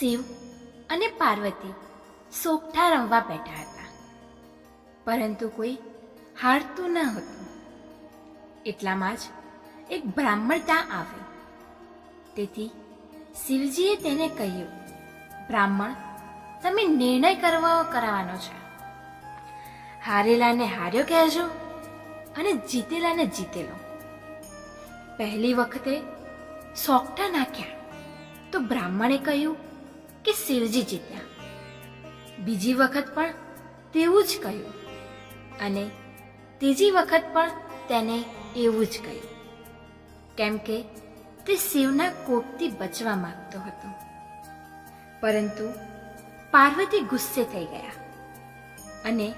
શિવ અને પાર્વતી સોગઠા રમવા બેઠા હતા. પરંતુ કોઈ હારતું ન હતું. એટલામાં જ એક બ્રાહ્મણ ત્યાં આવ્યો. તેથી શિવજીએ તેને કહ્યું, બ્રાહ્મણ, તમે નિર્ણય કરવા કરાવવાનો છે. હારેલાને હાર્યો કહેજો અને જીતેલાને જીતેલો પહેલી વખતે સોગઠા નાખ્યા. તો બ્રાહ્મણે કહ્યું કે શિવજી જીત્યા. બીજી વખત પણ તેવું જ કહ્યું અને ત્રીજી વખત પણ તેને એવું જ કહ્યું. કેમ કે તે શિવના કોપથી બચવા માંગતો હતો. પરંતુ પાર્વતી ગુસ્સે થઈ ગયા અને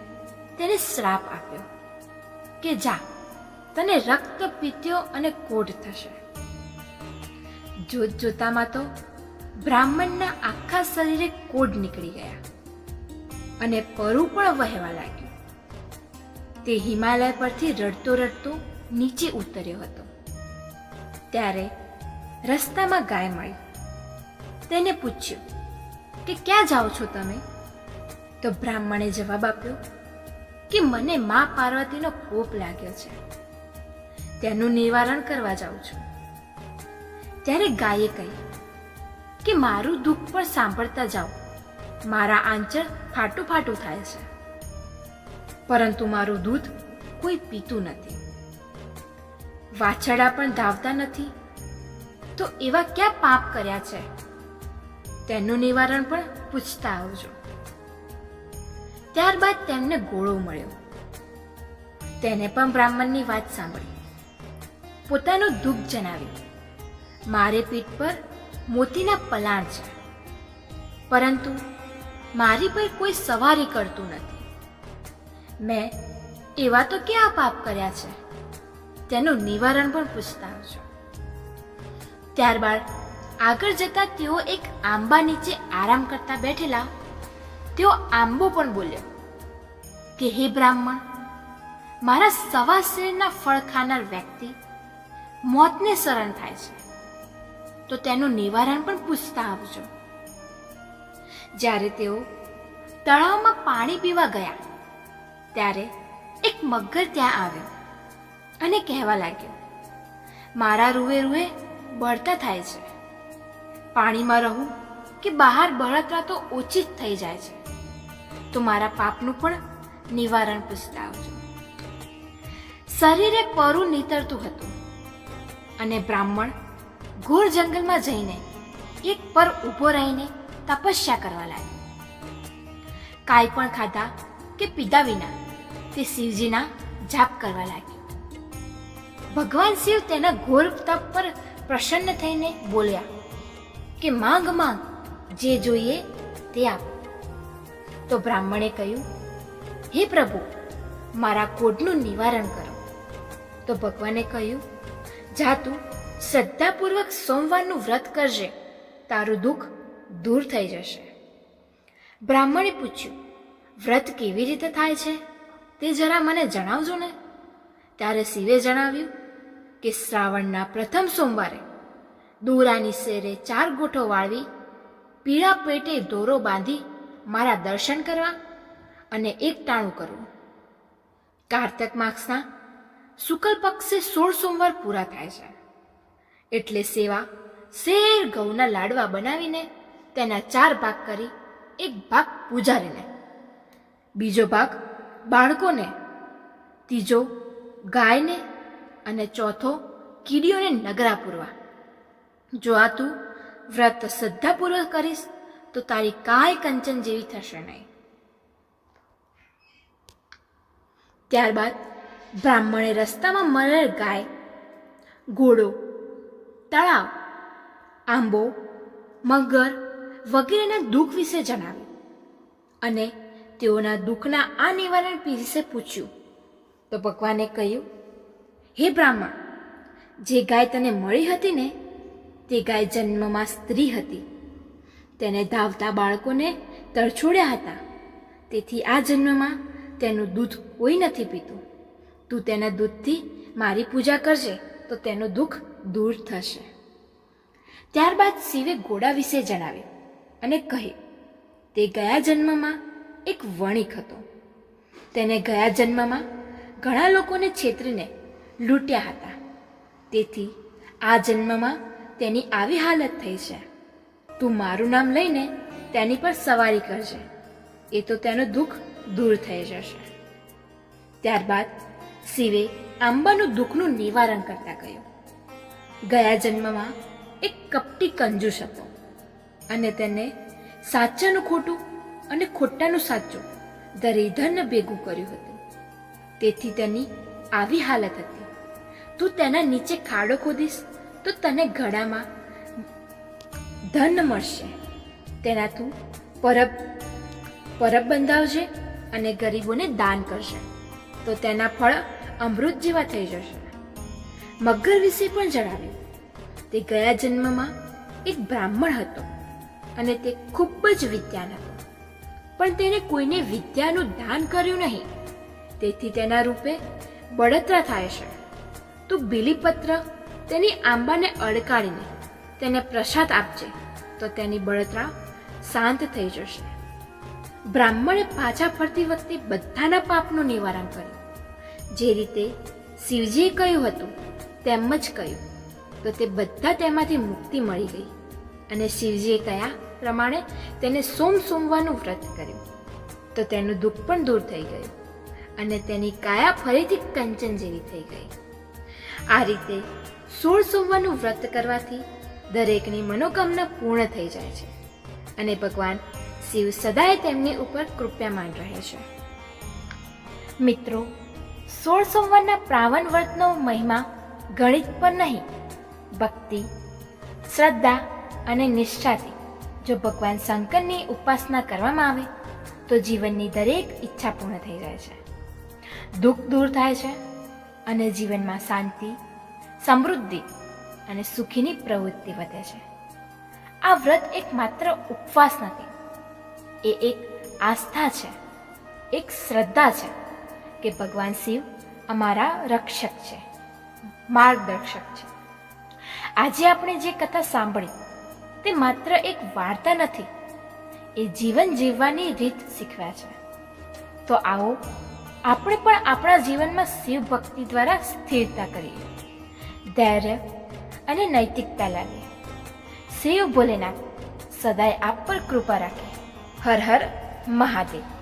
તેને શ્રાપ આપ્યો કે જા, તને રક્ત પીત્યો અને કોઢ થશે. જોત જોતામાં તો બ્રાહ્મણના આખા શરીરે કોડ નીકળી ગયા અને પરું પણ વહેવા લાગ્યું. તે હિમાલય પરથી રડતો રડતો નીચે ઉતર્યો હતો. ત્યારે રસ્તામાં ગાય મળી. તેને પૂછ્યું કે, ક્યાં જાઓ છો તમે? તો બ્રાહ્મણે જવાબ આપ્યો કે, મને મા પાર્વતીનો કોપ લાગ્યો છે. તેનું નિવારણ કરવા જાઉં છું. ત્યારે ગાયે કહ્યું કે મારું દુઃખ પણ સાંભળતા જાઓ. મારા આંચળ ફાટું ફાટું થાય છે. પરંતુ મારું દૂધ કોઈ પીતું નથી. વાછરડા પણ ધાવતા નથી. તો એવા ક્યાં પાપ કર્યા છે? તેનું નિવારણ પણ પૂછતા આવજો. ત્યારબાદ તેમને ગોળો મળ્યો. તેને પણ બ્રાહ્મણની વાત સાંભળી. પોતાનું દુઃખ જણાવી. મારે પીઠ પર મોતીના પલાણ છે. પરંતુ મારી પર કોઈ સવારી કરતું નથી. મેં એવા તો ક્યાં પાપ કર્યા છે? તેનું નિવારણ પણ પૂછતા છું ત્યારબાદ આગળ જતા તેઓ એક આંબા નીચે આરામ કરતા બેઠેલા, તેઓ આંબો પણ બોલ્યો, કે હે બ્રાહ્મણ, મારા સવા શરીરના ફળ ખાનાર વ્યક્તિ મોતને શરણ થાય છે. તો તેનું નિવારણ પણ પૂછતા આવજો. જ્યારે તેઓ તળાવમાં પાણી પીવા ગયા, ત્યારે એક મગર ત્યાં આવ્યો અને કહેવા લાગ્યો, મારા રૂએ રૂએ બળતા થાય છે. પાણીમાં રહું કે બહાર બળતરા તો ઓછી જ થઈ જાય છે. તો મારા પાપનું પણ નિવારણ પૂછતા આવજો. શરીરે પરું નીતરતું હતું અને બ્રાહ્મણ ઘોર જંગલમાં જઈને એક પર ઊભો રહીને તપસ્યા કરવા લાગ્યો. કાંઈ પણ ખાધા કે પીધા વિના તે શિવજીના જાપ કરવા લાગ્યો. ભગવાન શિવ તેના ઘોર તપ પર પ્રસન્ન થઈને બોલ્યા કે માંગ માંગ, જે જોઈએ તે આપ. તો બ્રાહ્મણે કહ્યું, હે પ્રભુ, મારા કોઢનું નિવારણ કરો. તો ભગવાને કહ્યું, જા તું શ્રદ્ધાપૂર્વક સોમવારનું વ્રત કરજે. તારું દુઃખ દૂર થઈ જશે. બ્રાહ્મણે પૂછ્યું, વ્રત કેવી રીતે થાય છે? તે જરા મને જણાવજો ને. ત્યારે શિવે જણાવ્યું કે શ્રાવણના પ્રથમ સોમવારે દોરાની શેરે ચાર ગોઠો વાળવી, પીળા પેટે દોરો બાંધી મારા દર્શન કરવા અને એક ટાણું કરવું. કાર્તક માસના શુક્લ પક્ષે સોળ સોમવાર પૂરા થાય છે. એટલે સેવા શેર ઘઉંના લાડવા બનાવીને તેના ચાર ભાગ કરી એક ભાગ પૂજારીને. બીજો ભાગ બાળકોને, ત્રીજો ગાયને અને ચોથો કીડીઓને નગરા પૂરવા. જો આ તું વ્રત શ્રદ્ધાપૂર્વક કરીશ, તો તારી કાંઈ કંચન જેવી થશે નહીં. ત્યારબાદ બ્રાહ્મણે રસ્તામાં મળેલ ગાય, ઘોડો તળાવ, આંબો, મગર વગેરેના દુઃખ વિશે જણાવ્યું અને તેઓના દુઃખના આ નિવારણ વિશે પૂછ્યું. તો ભગવાને કહ્યું, હે બ્રાહ્મણ, જે ગાય તને મળી હતી ને, તે ગાય જન્મમાં સ્ત્રી હતી. તેને ધાવતા બાળકોને તરછોડ્યા હતા. તેથી આ જન્મમાં તેનું દૂધ કોઈ નથી પીતું. તું તેના દૂધથી મારી પૂજા કરજે, તો તેનું દુઃખ દૂર થશે. ત્યારબાદ શિવે ઘોડા વિશે જણાવ્યું અને કહે, તે ગયા જન્મમાં એક વણિક હતો. તેને ગયા જન્મમાં ઘણા લોકોને છેતરીને લૂંટ્યા હતા. તેથી આ જન્મમાં તેની આવી હાલત થઈ છે. તું મારું નામ લઈને તેની પર સવારી કરજે. એ તો તેનું દુઃખ દૂર થઈ જશે. ત્યારબાદ શિવે આંબાનું દુઃખનું નિવારણ કરતા કહ્યું ગયા જન્મમાં એક કપટી કંજૂસ હતો અને તેને સાચાનું ખોટું અને ખોટાનું સાચું દરે ધન ભેગું કર્યું હતું. તેથી તેની આવી હાલત હતી. તું તેના નીચે ખાડો ખોદીશ તો તને ગળામાં ધન મળશે. તેના તું પરબ પરબ બંધાવજે અને ગરીબોને દાન કરશે. તો તેના ફળ અમૃત જેવા થઈ જશે. મગર વિશે પણ જણાવ્યું. તે ગયા જન્મમાં એક બ્રાહ્મણ હતો અને તે ખૂબ જ વિદ્યાન હતો. પણ તેને કોઈને વિદ્યાનું દાન કર્યું નહીં. તેથી તેના રૂપે બળતરા થાય છે. તો બીલીપત્ર તેની આંબાને અડકાડીને તેને પ્રસાદ આપજે તો તેની બળતરા શાંત થઈ જશે. બ્રાહ્મણે પાછા ફરતી વખતે બધાના પાપનું નિવારણ કર્યું. જે રીતે શિવજીએ કહ્યું હતું, તેમ જ કહ્યું. તો તે બધા તેમાંથી મુક્તિ મળી ગઈ. અને શિવજીએ કહ્યા પ્રમાણે તેને સોમ સોમવારનું વ્રત કર્યું. તો તેનું દુઃખ પણ દૂર થઈ ગયું અને તેની કાયા ફરીથી કંચન જેવી થઈ ગઈ. આ રીતે સોળ સોમવારનું વ્રત કરવાથી દરેકની મનોકામના પૂર્ણ થઈ જાય છે અને ભગવાન શિવ સદાય તેમની ઉપર કૃપામાન રહે છે. મિત્રો, સોળ સોમવારના પ્રાવણ વ્રતનો મહિમા ગણિત પર નહીં ભક્તિ, શ્રદ્ધા અને નિષ્ઠાથી જો ભગવાન શંકરની ઉપાસના કરવામાં આવે, તો જીવનની દરેક ઈચ્છા પૂર્ણ થઈ જાય છે. દુઃખ દૂર થાય છે અને જીવનમાં શાંતિ, સમૃદ્ધિ અને સુખીની પ્રવૃત્તિ વધે છે. આ વ્રત એક માત્ર ઉપવાસ નથી. એ એક આસ્થા છે, એક શ્રદ્ધા છે કે ભગવાન શિવ અમારા રક્ષક છે, માર્ગદર્શક છે. આજે આપણે જે કથા સાંભળી, તે માત્ર એક વાર્તા નથી, એ જીવન જીવવાની રીત શીખવ્યા છે. તો આવો, આપણે પણ આપણા જીવનમાં શિવ ભક્તિ દ્વારા સ્થિરતા કરીએ. ધૈર્ય અને નૈતિકતા લાવીએ. શિવ ભોલેનાથ, સદાય આપ પર કૃપા રાખે. હર હર મહાદેવ.